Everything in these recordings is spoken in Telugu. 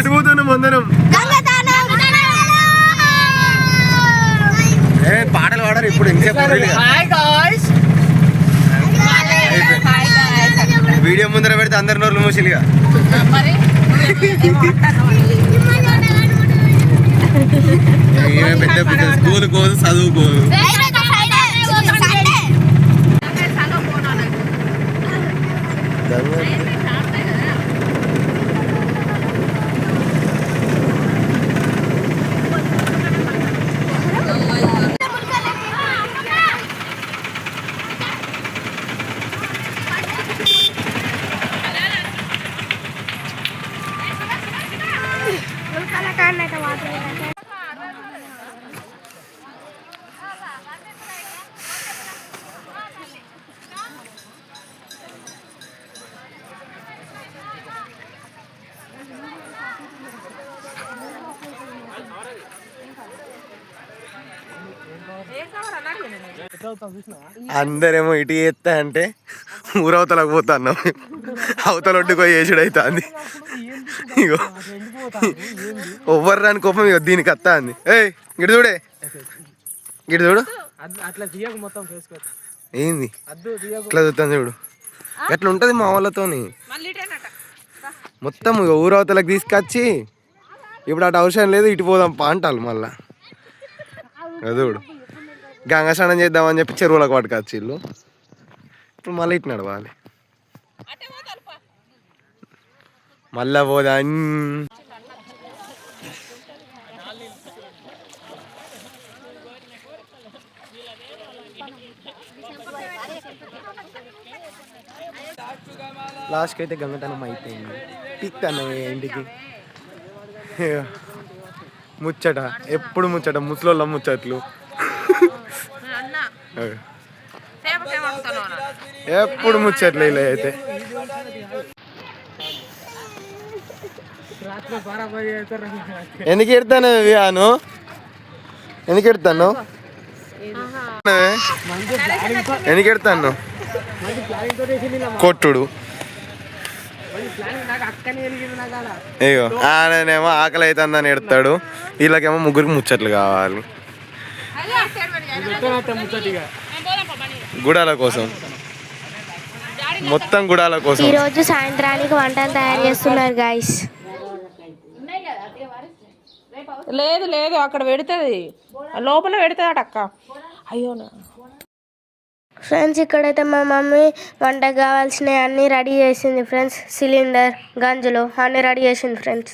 ఎటుపోతున్నాం అందరం. పాటలు పాడరు ఇప్పుడు వీడియో ముందర పెడితే అందరి నోర్లు మూసిలుగా పెద్ద పెద్ద స్కూల్ కోదు చదువు కోదు దొంగ అందరేమో ఇటు చేస్తా అంటే ఊరవతలకు పోతాను అవతల ఒడ్డుకో చేసుడు అంది ఇగో. ఎవ్వరు రాని కోపం ఇగో దీనికి అత్తా అంది. ఏయ్ గిడి చూడే. ఇటు చూడు. అట్లా మొత్తం ఏంది? అద్దు ఇట్లా చూస్తాను చూడు. ఎట్లా ఉంటుంది మా వాళ్ళతోని? మొత్తం ఇక ఊరవతలకు తీసుకొచ్చి ఇప్పుడు అటు అవసరం లేదు ఇటు పోదాం పా అంటారు మళ్ళా. చూడు. గంగా స్నానం చేద్దామని చెప్పి చెరువులకు పట్టుకొచ్చి ఇల్లు ఇప్పుడు మళ్ళీ ఇటు నడవాలి మళ్ళా పోదా. లాస్ట్కి అయితే గంగతనం అయిపోయింది. టిక్ ఇంటికి. ముచ్చట ఎప్పుడు ముచ్చట? ముసలోళ్ళ ముచ్చట్లు. ఎప్పుడు ముచ్చట్లు ఇలా అయితే. ఎందుకు ఎడతాను వియాను ఎందుకు ఎడతాను? ఎందుకు ఎడతాను? కొట్టుడు. అయ్యో ఆయనేమో ఆకలి అవుతుందని ఎడతాడు. వీళ్ళకేమో ముగ్గురికి ముచ్చట్లు కావాలి. గుడాల కోసం. మొత్తం గుడాల కోసం. ఈ రోజు సాయంత్రానికి వంటలు తయారు చేస్తున్నారు గాయస్ లేదు లేదు అక్కడ పెడుతుంది. లోపల పెడుతుంది అక్క. అయ్యో ఫ్రెండ్స్ ఇక్కడైతే మా మమ్మీ వంటకు కావాల్సినవి అన్నీ రెడీ చేసింది ఫ్రెండ్స్. సిలిండర్ గంజులు అన్నీ రెడీ చేసింది ఫ్రెండ్స్.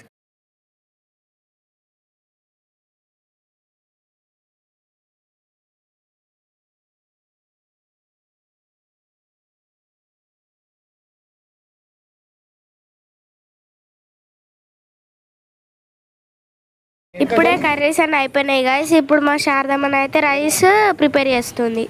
ఇప్పుడే కర్రీస్ అన్నీ అయిపోయినాయి గాయస్ ఇప్పుడు మా శారదమ్మని అయితే రైస్ ప్రిపేర్ చేస్తుంది.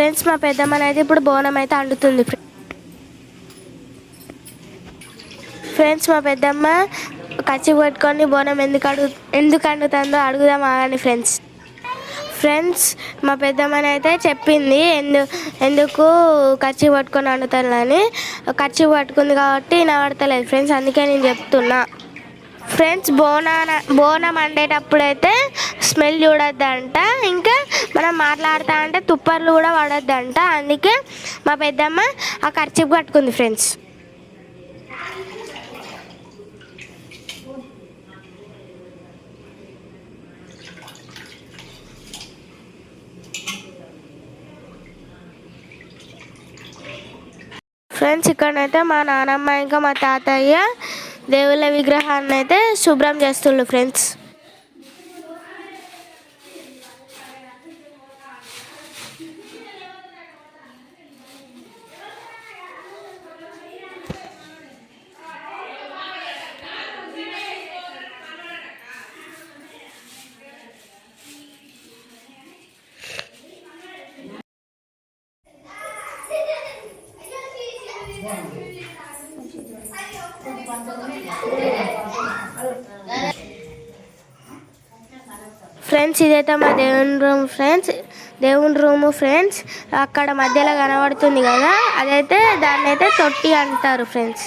ఫ్రెండ్స్ మా పెద్దమ్మని అయితే ఇప్పుడు బోనం అయితే అండుతుంది. ఫ్రెండ్స్ మా పెద్దమ్మ కచ్చి పట్టుకొని బోనం ఎందుకు అడుగు ఎందుకు అండుతుందో అడుగుదాం ఆగండి ఫ్రెండ్స్. ఫ్రెండ్స్ మా పెద్దమ్మని అయితే చెప్పింది ఎందు ఎందుకు ఖర్చు పట్టుకొని వండుతానని ఖర్చు పట్టుకుంది కాబట్టి వినబడతలేదు ఫ్రెండ్స్ అందుకే నేను చెప్తున్నా. ఫ్రెండ్స్ బోనా బోనం వండేటప్పుడు అయితే స్మెల్ చూడొద్దంట. ఇంకా మనం మాట్లాడుతా అంటే తుప్పర్లు కూడా పడొద్దంట. అందుకే మా పెద్దమ్మ ఆ ఖర్చు కట్టుకుంది ఫ్రెండ్స్. ఫ్రెండ్స్ ఇక్కడనైతే మా నానమ్మ ఇంకా మా తాతయ్య దేవుళ్ళ విగ్రహాన్ని అయితే శుభ్రం చేస్తుండ్రు ఫ్రెండ్స్. ఫ్రెండ్స్ ఇదైతే మా దేవుని రూమ్ ఫ్రెండ్స్ దేవుని రూమ్ ఫ్రెండ్స్ అక్కడ మధ్యలో కనబడుతుంది కదా? అదైతే దాన్ని అయితే తొట్టి అంటారు ఫ్రెండ్స్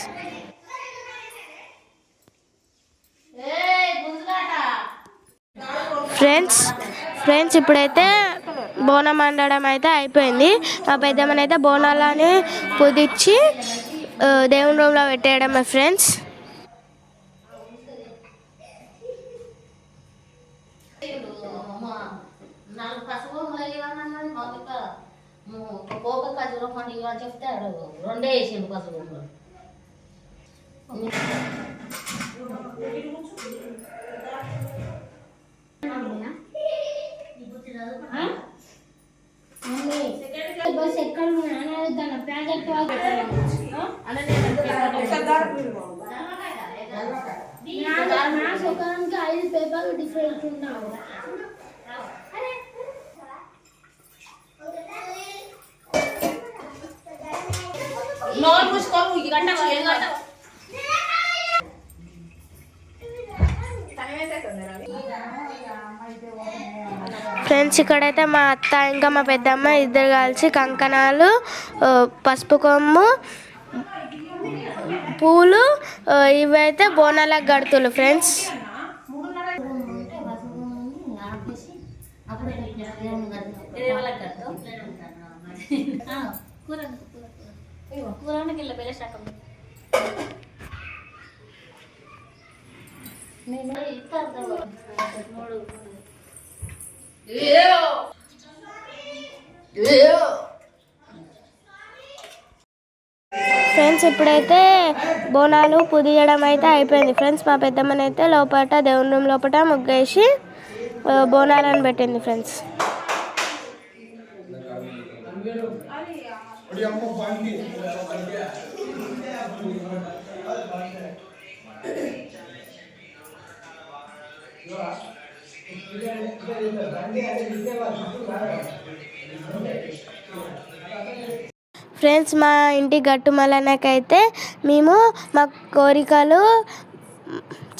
ఫ్రెండ్స్ ఫ్రెండ్స్ ఇప్పుడైతే బోనం వండడం అయితే అయిపోయింది. మా పెద్దమ్మనైతే బోనాలని కుదిర్చి దేవుని రూమ్లో పెట్టేయడమే ఫ్రెండ్స్ నాలుగు పసుపు ఇవ్వనన్నాడు మౌలిక ఒక పోక ఖర్జూరం పండు ఇవ్వని చెప్తే ఆడు రెండే వేసిండు పసుపు బస్ ఎక్కడ ప్రాజెక్ట్ ఒకరికి ఐదు పేపర్లు డిఫరెంట్ ఉన్నావు. ఫ్రెండ్స్ ఇక్కడైతే మా అత్త ఇంకా మా పెద్దమ్మ ఇద్దరు కలిసి కంకణాలు పసుపు కొమ్ము పూలు ఇవైతే బోనాలకు కడుతులు ఫ్రెండ్స్. వెళ్ళి నేను ఇస్తారు మూడు ఫ్రెండ్స్ ఇప్పుడైతే బోనాలు పుదియడం అయితే అయిపోయింది. ఫ్రెండ్స్ మా పెద్దమ్మనైతే లోపల దేవుని రూమ్ లోపల ముగ్గేసి బోనాలను పెట్టింది ఫ్రెండ్స్. ఫ్రెండ్స్ మా ఇంటి గట్టుమలనకైతే మేము మా కోరికలు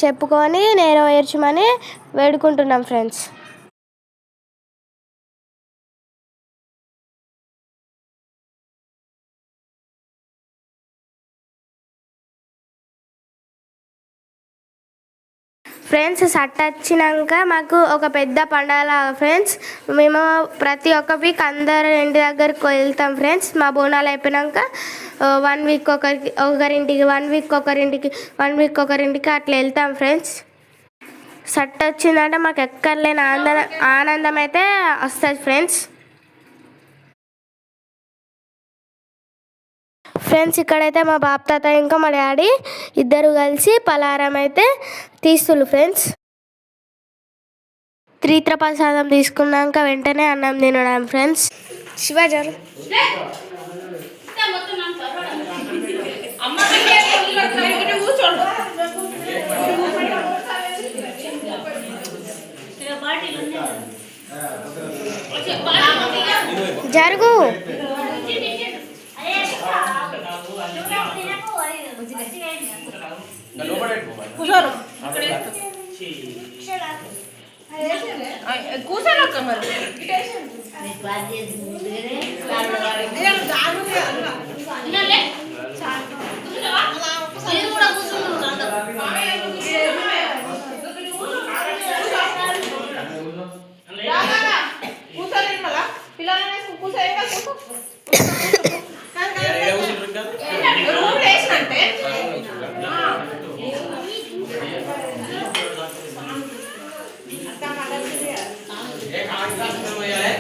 చెప్పుకొని నెరవేర్చమని వేడుకుంటున్నాం ఫ్రెండ్స్ ఫ్రెండ్స్ సట్ వచ్చినాక మాకు ఒక పెద్ద పండగ ఫ్రెండ్స్. మేము ప్రతి ఒక్క వీక్ అందరు ఇంటి దగ్గరికి వెళ్తాం ఫ్రెండ్స్. మా బోనాలు అయిపోయినాక వన్ వీక్ ఒకరికి ఒకరింటికి వన్ వీక్ ఒకరింటికి వన్ వీక్ ఒకరింటికి అట్లా వెళ్తాం ఫ్రెండ్స్. సట్ వచ్చిందంటే మాకు ఎక్కర్లేని ఆనందం ఆనందం అయితే వస్తుంది ఫ్రెండ్స్. ఫ్రెండ్స్ ఇక్కడైతే మా బాప్ తాత ఇంకా మా డాడీ ఇద్దరు కలిసి పలారం అయితే తీస్తులు ఫ్రెండ్స్. త్రీత్ర ప్రసాదం తీసుకున్నాక వెంటనే అన్నం తినడం ఫ్రెండ్స్. శివాజారు జరుగు. కూర్చోరు. కూర్చోను అక్క మరి Hallelujah.